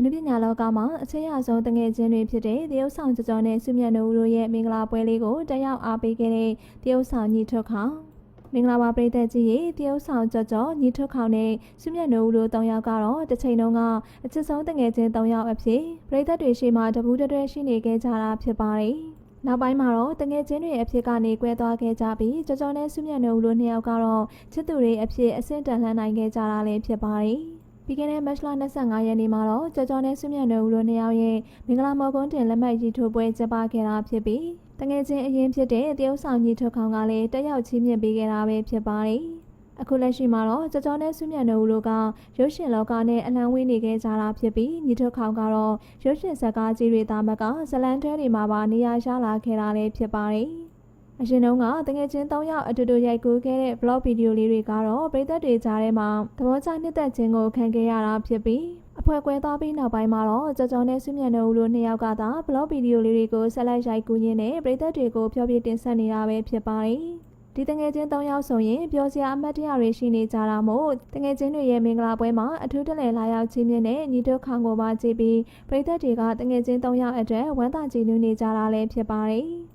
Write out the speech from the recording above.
အနုပညာလောကမှာအချစ်ရဆုံးတငယ်ချင်းတွေဖြစ်တဲ့တရုတ်ဆောင်ကြော်နဲ့စုမြတ်နိုးတို့ရဲ့မင်္ဂလာပွဲလေးကိုတက်ရောက်အားပေးခဲ့တဲ့တရုတ်ဆောင်ညီထွတ်ခေါင်မင်္ဂလာပါပရိသတ်ကြီးရေတရုတ်ဆောင်ကြော်ကြော်ညီထွတ်ခေါင်နဲ့စုမြတ်နိုးတို့တောင်ယောက်ကတော့တစ်ချိန်လုံးကအချစ်ဆုံးတငယ်ချင်းတောင်ယောက်အဖြစ်ပရိသတ်တွေရှိမှတပူးတတွဲရှိနေခဲ့ကြတာဖြစ်ပါတယ်နောက်ပိုင်းမှာတော့တငယ်ချင်းတွေအဖြစ်ကနေကွဲသွားခဲ့ကြပြီးကြော်ကြော်နဲ့စုမြတ်နိုးတို့နှစ်ယောက်ကတော့ချစ်သူတွေအဖြစ်အဆင့်တန်လှမ်းနိုင်ခဲ့ကြတာလည်းဖြစ်ပါတယ် ပြီးခဲ့တဲ့မတ်လ25ရက်နေ့မှာတော့ကြော်ကြော်နဲ့စုမြတ်နိုးတို့နှစ်ယောက်ရဲ့မင်္ဂလာမော်ကွန်းတင်လက်မှတ်ရေးထိုးပွဲကျင်းပခဲ့တာဖြစ်ပြီးတငယ်ချင်းအရင်ဖြစ်တဲ့တရုတ်ဆောင်ကြီးထုတ်ခေါင်ကလည်းတက်ရောက်ချင်းမြင့်ပေးခဲ့တာပဲဖြစ်ပါတယ်အခုလက်ရှိမှာတော့ကြော်ကြော်နဲ့စုမြတ်နိုးတို့ကရုပ်ရှင်လောကနဲ့အလံဝေးနေခဲ့ကြတာဖြစ်ပြီးညီထုတ်ခေါင်ကတော့ရုပ်ရှင်ဇာတ်ကားကြီးတွေသားမကဇလန်တွဲတွေမှာပါနေရာရလာခဲ့တာလည်းဖြစ်ပါတယ် အရင်တုန်းကတငယ်ချင်း၃ယောက်အတူတူရိုက်ကူးခဲ့တဲ့ vlog ဗီဒီယိုလေးတွေကတော့ပရိသတ်တွေကြားထဲမှာသဘောကျနှစ်သက်ခြင်းကိုခံခဲ့ရတာဖြစ်ပြီးအဖွဲကွဲသွားပြီးနောက်ပိုင်းမှာတော့ကြော်ကြော်နဲ့စုမြတ်နိုးတို့နှစ်ယောက်ကသာ vlog ဗီဒီယိုလေးတွေကိုဆက်လက်ရိုက်ကူးရင်းနဲ့ပရိသတ်တွေကိုဖျော်ဖြေတင်ဆက်နေတာပဲဖြစ်ပါတယ်ဒီတငယ်ချင်း၃ယောက်ဆိုရင်ပျော်စရာအမတ်တရားတွေရှိနေကြတာမို့တငယ်ချင်းတွေရဲ့မင်္ဂလာပွဲမှာအထူးတလဲလာရောက်ချင်းမြင့်နဲ့ညီတို့ခေါင်ကိုပါကြည့်ပြီးပရိသတ်တွေကတငယ်ချင်း၃ယောက်အတွက်ဝမ်းသာကြည်နူးနေကြတာလည်းဖြစ်ပါတယ်